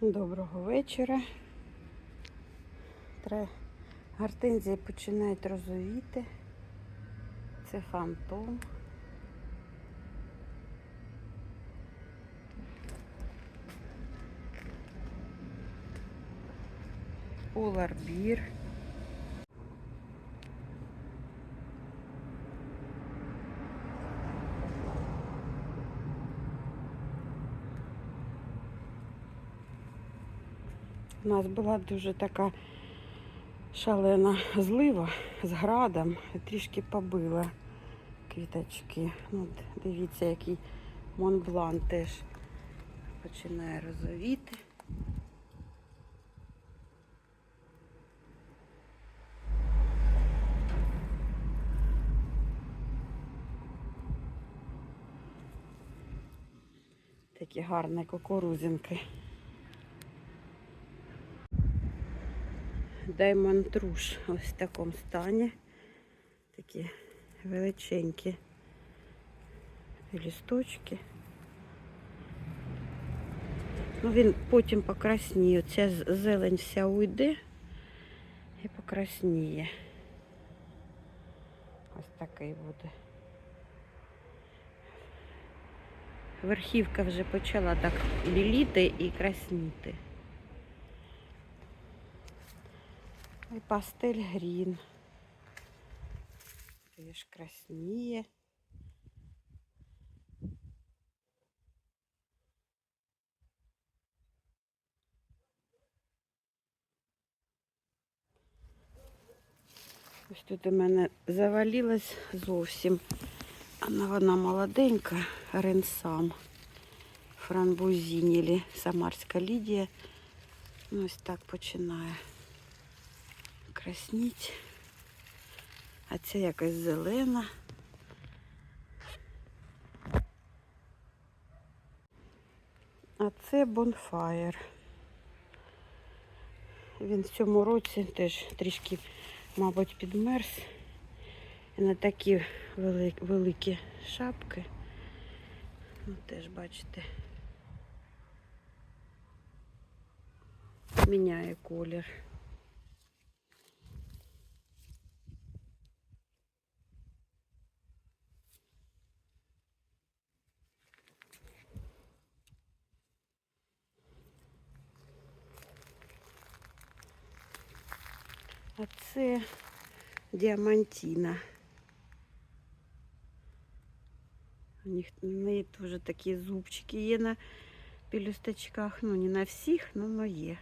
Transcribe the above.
Доброго вечора. Гортензії починають розовіти. Це фантом. Поларбір. У нас була дуже така шалена злива з градом, трішки побила квіточки. Ну, дивіться, який Монблан теж починає розовіти. Такі гарні кукурузинки. Даймонд Руш ось в такому стані. Такі величенькі лісточки. Ну, він потім покрасніє. Ця зелень вся уйде і покрасніє. Ось такий буде. Верхівка вже почала так біліти і красніти. І пастель грін. Теж красніє. Ось тут у мене завалилась зовсім. Вона вона молоденька, ренсам. Франбузінілі, Самарська Лідія. Ну, Ось так починає красніть. А це якась зелена. А це бонфаєр. Він в цьому році теж трішки, мабуть, підмерз. І на такі вели- великі шапки. Ну, теж бачите. Міняє колір. А це діамантіна. У них у неї теж такі зубчики є на пелюсточках. Ну, не на всіх, але є.